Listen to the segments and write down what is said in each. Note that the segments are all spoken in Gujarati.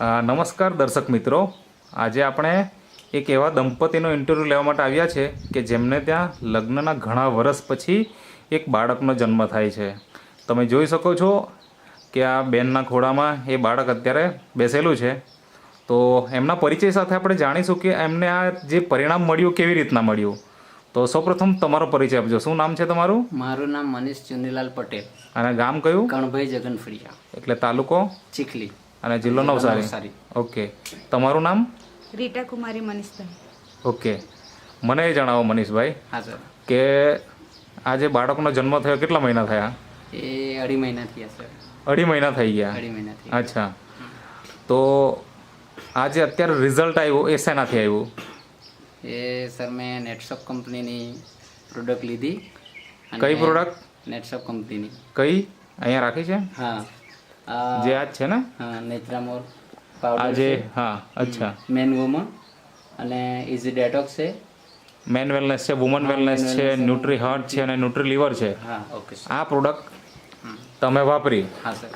નમસ્કાર દર્શક મિત્રો. આજે આપણે એક એવા દંપતીનો ઇન્ટરવ્યૂ લેવા માટે આવ્યા છે કે જેમને ત્યાં લગ્નના ઘણા વર્ષ પછી એક બાળકનો જન્મ થાય છે. તમે જોઈ શકો છો કે આ બેનના ખોળામાં એ બાળક અત્યારે બેસેલું છે. તો એમના પરિચય સાથે આપણે જાણીશું કે એમને આ જે પરિણામ મળ્યું કેવી રીતના મળ્યું. તો સૌપ્રથમ તમારો પરિચય આપજો. શું નામ છે તમારું? મારું નામ મનીષ ચુનીલાલ પટેલ. અને ગામ કયું? કણભાઈ જગનફળિયા. એટલે તાલુકો? ચીખલી. અને જિલ્લો નવસારી. ઓકે. તમારું નામ? રીટા કુમારી મનીષભાઈ. ઓકે. મને એ જણાવો મનીષભાઈ હા સર. કે આ જે બાળકનો જન્મ થયો કેટલા મહિના થયા? એ અઢી મહિના થયા સર. અઢી મહિના થઈ ગયા? અઢી મહિના અચ્છા. તો આ જે અત્યારે રિઝલ્ટ આવ્યું એ શેનાથી આવ્યું? એ સર મેં નેટશોપ કંપનીની પ્રોડક્ટ લીધી. કઈ પ્રોડક્ટ નેટશોપ કંપનીની. કઈ? અહીંયા રાખી છે? હા. જે આ જ છે ને? હા નેત્રા મોર પાવડર જે હા અચ્છા. મેન વુમન અને ઇઝી ડેટોક્સ છે. મેન વેલનેસ છે વુમન વેલનેસ છે ન્યુટ્રી હાર્ટ છે અને ન્યુટ્રી લિવર છે. હા ઓકે આ પ્રોડક્ટ તમે વાપરી. હા સર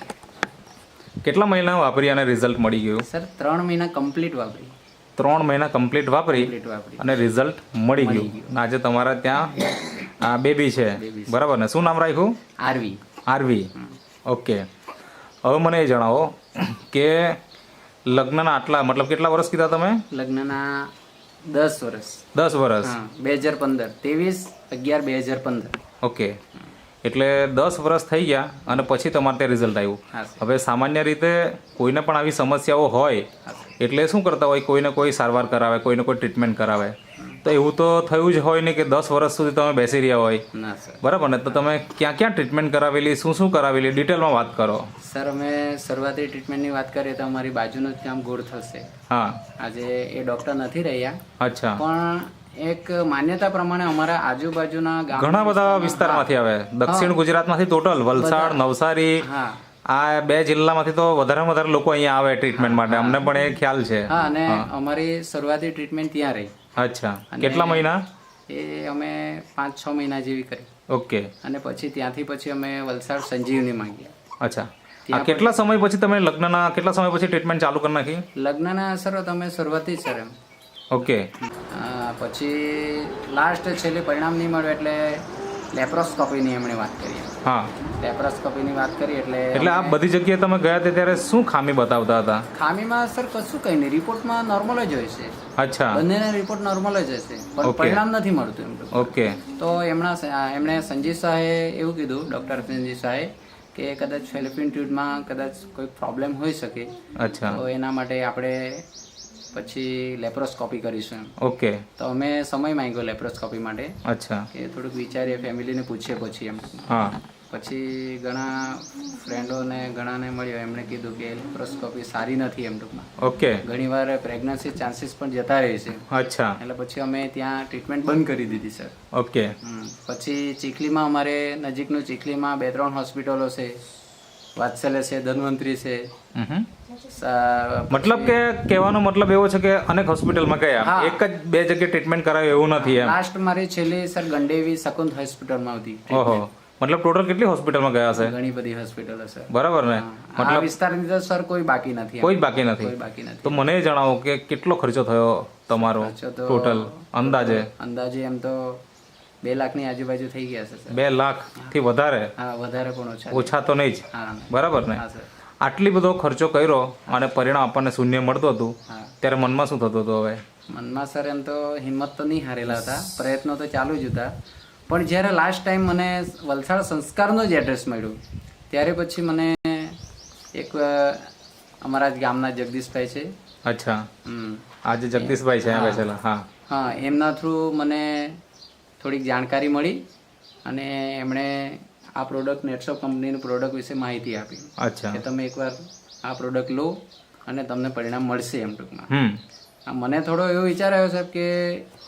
કેટલા મહિના વાપરી અને રિઝલ્ટ મળી ગયું? સર ત્રણ મહિના કમ્પ્લીટ વાપરી. ત્રણ મહિના કમ્પ્લીટ વાપરી અને રિઝલ્ટ મળી ગયું. આજે તમારા ત્યાં આ બેબી છે. બરાબર ને? શું નામ રાખ્યું? આરવી. આરવી. ઓકે હવે મને એ જણાવો કે લગ્નના આટલા મતલબ કેટલા વર્ષ કીધા તમે? લગ્નના દસ વર્ષ. દસ વર્ષ. બે હજાર પંદર. ત્રેવીસ અગિયાર બે હજાર પંદર. ઓકે. એટલે દસ વર્ષ થઈ ગયા અને પછી તમારે ત્યાં રિઝલ્ટ આવ્યું. હવે સામાન્ય રીતે કોઈને પણ આવી સમસ્યાઓ હોય એટલે શું કરતા હોય? કોઈને કોઈ સારવાર કરાવે કોઈને કોઈ ટ્રીટમેન્ટ કરાવે. તો એવું તો થયું જ હોય ને કે દસ વર્ષ સુધી તમે બેસી રહ્યા હોય. ના સર. બરાબર ને? તો તમે ક્યાં ક્યાં ટ્રીટમેન્ટ કરાવેલી? શું શું કરાવેલી? ડિટેલમાં વાત કરો. સર અમે શરૂઆતી ટ્રીટમેન્ટની વાત કરીએ તો અમારી બાજુનું જ કામ ગોળ થશે. હા. આજે એ ડોક્ટર નથી રહ્યા. અચ્છા. પણ એક માન્યતા પ્રમાણે અમારા આજુબાજુના ઘણા બધા વિસ્તારમાંથી આવે. દક્ષિણ ગુજરાતમાંથી ટોટલ વલસાડ નવસારી હા. આ બે જિલ્લામાંથી તો વધારે વધારે લોકો અહીંયા આવે ટ્રીટમેન્ટ માટે. અમને પણ એ ખ્યાલ છે. હા અને અમારી શરૂઆતી ટ્રીટમેન્ટ ત્યાં રહી. અચ્છા. કેટલા મહિના? એ અમે પાંચ છ મહિના જેવી કરી. ઓકે. અને પછી ત્યાંથી પછી અમે વલસાડ સંજીવનીમાં ગયા અચ્છા. આ કેટલા સમય પછી તમે લગ્નના કેટલા સમય પછી ટ્રીટમેન્ટ ચાલુ કરી નાખી? લગ્નના સર તમે શરૂઆતથી સર એમ. ઓકે. પછી લાસ્ટ છેલ્લે પરિણામ નહીં મળ્યું એટલે લેપ્રોસ્કોપીની એમણે વાત કરી. હા. લેપ્રોસ્કોપીની વાત કરી એટલે એટલે આ બધી જગ્યાએ તમે ગયા તે ત્યારે શું ખામી બતાવતા હતા? ખામીમાં સર કશું કંઈ નહીં. રિપોર્ટમાં નોર્મલ જ હોય છે. અચ્છા. બંનેના રિપોર્ટ નોર્મલ જ હશે. પણ પરિણામ નથી મળતું એમ ઓકે. તો એમના એમણે સંજીવ શાહે એવું કીધું ડૉક્ટર સંજીવ શાહે કે કદાચ ફેલિપિન ટ્યુબમાં કદાચ કોઈ પ્રોબ્લેમ હોઈ શકે. અચ્છા. તો એના માટે આપણે પછી લેપ્રોસ્કોપી કરીશું એમ. ઓકે. તો અમે સમય માંગ્યો લેપ્રોસ્કોપી માટે અચ્છા. કે થોડુંક વિચારીએ ફેમિલીને પૂછીએ પછી એમ. હા. પછી ઘણા ફ્રેન્ડોને ઘણાને મળ્યો એમણે કીધું કે લેપ્રોસ્કોપી સારી નથી એમ ટૂંકમાં. ઓકે. ઘણીવાર પ્રેગ્નન્સી ચાન્સીસ પણ જતા રહે છે. અચ્છા. એટલે પછી અમે ત્યાં ટ્રીટમેન્ટ બંધ કરી દીધી સર. ઓકે. પછી ચીખલીમાં અમારે નજીકનું ચીખલીમાં બે ત્રણ હોસ્પિટલો છે. વાત્સલ્ય છે ધન્વંતરી છે. મતલબ કે કહેવાનો મતલબ એવો છે કે અનેક હોસ્પિટલમાં ગયા એક જ બે જગ્યાએ ટ્રીટમેન્ટ કરાવે એવું નથી એમ. લાસ્ટ મારી છેલ્લી સર ગંડેવી શકુંત હોસ્પિટલમાં હતી ઓહો. મતલબ ટોટલ કેટલી હોસ્પિટલમાં ગયા હશે? ઘણી બધી હોસ્પિટલ છે. બરાબર ને? મતલબ વિસ્તારની અંદર સર કોઈ બાકી નથી કોઈ બાકી નથી. કોઈ બાકી નથી. તો મને જણાવો કે કેટલો ખર્ચો થયો તમારો ટોટલ અંદાજે? અંદાજે એમ તો બે લાખની આજુબાજુ થઈ ગયા છે બે લાખથી વધારે? હા વધારે પણ ઓછા ઓછા તો નહીં જ. હા બરાબર ને? આટલી બધો ખર્ચો કર્યો અને પરિણામ આપણને શૂન્ય મળતું હતું ત્યારે મનમાં શું થતું હતું હવે? મનમાં સર એમ તો હિંમત તો નહીં હારેલા હતા. પ્રયત્નો તો ચાલુ જ હતા. પણ જ્યારે લાસ્ટ ટાઈમ મને વલસાડ સંસ્કારનું જ એડ્રેસ મળ્યું ત્યારે પછી મને એક અમારા જ ગામના જગદીશભાઈ છે. અચ્છા. આજે જગદીશભાઈ છે બેસેલા હા. હા. એમના થ્રુ મને થોડીક જાણકારી મળી અને એમણે આ પ્રોડક્ટ નેટસો કંપનીની પ્રોડક્ટ વિશે માહિતી આપી. અચ્છા. કે તમે એકવાર આ પ્રોડક્ટ લો અને તમને પરિણામ મળશે એમ ટૂંકમાં. મને થોડો એવો વિચાર આવ્યો સાહેબ કે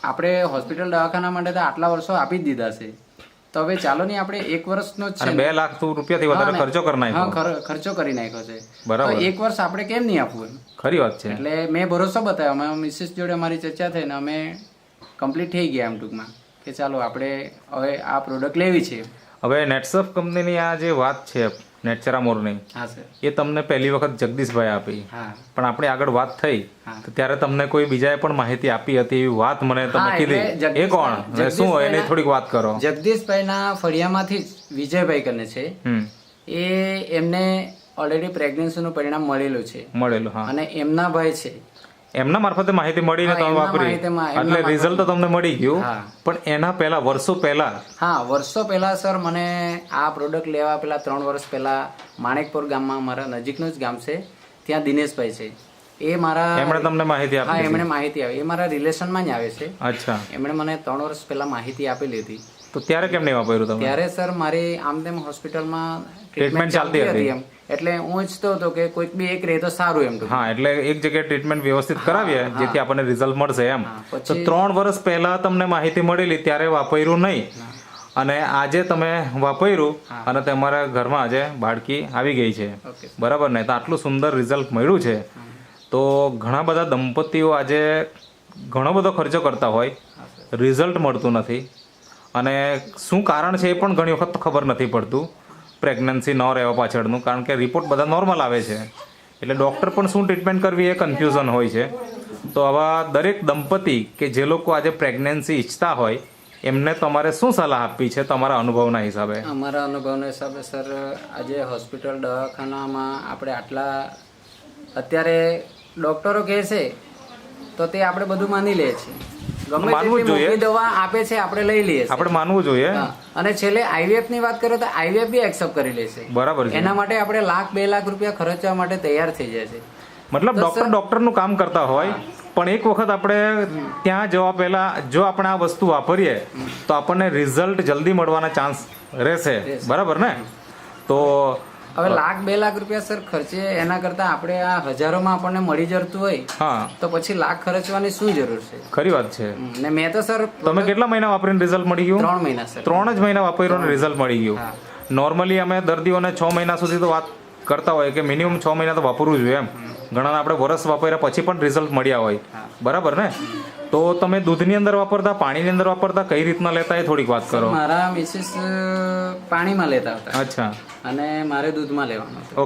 આપણે હોસ્પિટલ દવાખાના માટે તો આટલા વર્ષો આપી જ દીધા છે. તો હવે ચાલો નહીં આપણે એક વર્ષનો જ બે લાખ રૂપિયા રૂપિયાથી વધારે ખર્ચો કરી નાખ્યો. ખર્ચો કરી નાખ્યો છે. બરાબર. એક વર્ષ આપણે કેમ નહીં આપવું ખરી વાત છે. એટલે મેં ભરોસો બતાવ્યો. અમે મિસિસ જોડે અમારી ચર્ચા થઈ ને અમે કમ્પ્લીટ થઈ ગયા એમ ટૂંકમાં. કે ચાલો આપણે હવે આ પ્રોડક્ટ લેવી છે. હવે નેટસફ કંપનીની આ જે વાત છે નેચરા મોરની હા સર એ તમને પહેલી વખત જગદીશભાઈ આપી. હા. પણ આપણે આગળ વાત થઈ તો ત્યારે તમને કોઈ બીજાએ પણ માહિતી આપી હતી એવી વાત મને તમે કીધી. એ કોણ? શું હોય એની થોડીક વાત કરો. જગદીશભાઈના ફળિયામાંથી વિજયભાઈ કરીને છે હમ. એ એમને ઓલરેડી પ્રેગ્નન્સીનું પરિણામ મળેલું છે. મળેલું હા. અને એમના ભાઈ છે. એમના મારફતે માહિતી મળીને તમે વાપરી. એટલે રિઝલ્ટ તો તમને મળી ગયું પણ એના પહેલા વર્ષો પહેલા. હા વર્ષો પહેલા સર મને આ પ્રોડક્ટ લેવા પહેલા ત્રણ વર્ષ પહેલા માણેકપુર ગામમાં મારા નજીકનું જ ગામ છે ત્યાં દિનેશભાઈ છે. એ મારા એમણે તમને માહિતી હા આપી એમણે માહિતી આપી. એ મારા રિલેશનમાં જ આવે છે. અચ્છા. એમણે મને ત્રણ વર્ષ પહેલા માહિતી આપેલી હતી. તો ત્યારે કેમ નહીં વાપર્યું તમે ત્યારે સર મારી આમ તેમ હોસ્પિટલમાં ટ્રીટમેન્ટ ચાલતી હતી. એમ. એટલે હું ઈચ્છતો હતો કે કોઈક બી એક રહે તો સારું એમ હા એટલે એક જગ્યાએ ટ્રીટમેન્ટ વ્યવસ્થિત કરાવીએ જેથી આપણને રિઝલ્ટ મળશે એમ. તો ત્રણ વર્ષ પહેલા તમને માહિતી મળેલી ત્યારે વાપર્યું નહીં. અને આજે તમે વાપર્યું અને તમારા ઘરમાં આજે બાળકી આવી ગઈ છે. બરાબર ને? તો આટલું સુંદર રિઝલ્ટ મળ્યું છે. તો ઘણા બધા દંપતીઓ આજે ઘણો બધો ખર્ચો કરતા હોય. રિઝલ્ટ મળતું નથી. અને શું કારણ છે એ પણ ઘણી વખત ખબર નથી પડતું. પ્રેગ્નન્સી ન રહેવા પાછળનું, કારણ કે રિપોર્ટ બધા નોર્મલ આવે છે. એટલે ડૉક્ટર પણ શું ટ્રીટમેન્ટ કરવી એ કન્ફ્યુઝન હોય છે. તો આવા દરેક દંપતી કે જે લોકો આજે પ્રેગ્નન્સી ઈચ્છતા હોય, એમને તમારે શું સલાહ આપવી છે તમારા અનુભવના હિસાબે? અમારા અનુભવના હિસાબે સર, આજે હોસ્પિટલ દવાખાનામાં આપણે આટલા, અત્યારે ડૉક્ટરો કહે છે, તો તે આપણે બધું માની લઈએ છીએ માનવું જોઈએ. દવા આપે છે આપણે લઈ લઈએ આપણે માનવું જોઈએ. અને છેલ્લે આઈવીએફની વાત કરીએ તો આઈવીએફ બી એક્સેપ્ટ કરી લેશે બરાબર એના માટે આપણે લાખ બે લાખ રૂપિયા ખર્ચવા માટે તૈયાર થઈ જાય છે. મતલબ ડોક્ટર ડોક્ટરનું કામ કરતા હોય પણ એક વખત આપણે ત્યાં જવા પહેલા જો આપણે આ વસ્તુ વાપરીએ તો આપણને રિઝલ્ટ જલ્દી મળવાના ચાન્સ રહેશે. બરાબર ને? તો હવે લાખ બે લાખ રૂપિયા સર ખર્ચે એના કરતા આપણે આ હજારોમાં આપણને મળી જતું હોય હા. તો પછી લાખ ખર્ચવાની શું જરૂર છે? ખરી વાત છે. ને મેં તો સર તમે કેટલા મહિના વાપરીને રિઝલ્ટ મળી ગયું? ત્રણ મહિના સર. ત્રણ જ મહિના વાપર્યું રિઝલ્ટ મળી ગયું. નોર્મલી અમે દર્દીઓને છ મહિના સુધી તો વાત કરતા હોય કે મિનિમમ છ મહિના તો વાપરવું જોઈએ એમ. ઘણા આપણે વરસ વાપર્યા પછી પણ રિઝલ્ટ મળ્યા હોય. બરાબર ને? તો તમે દૂધની અંદર વાપરતા પાણીની અંદર વાપરતા કઈ રીતના લેતા એ થોડીક વાત કરો. મારા મિસિસ પાણીમાં લેતા હતા. અચ્છા. અને મારે દૂધમાં લેવાનું હતું.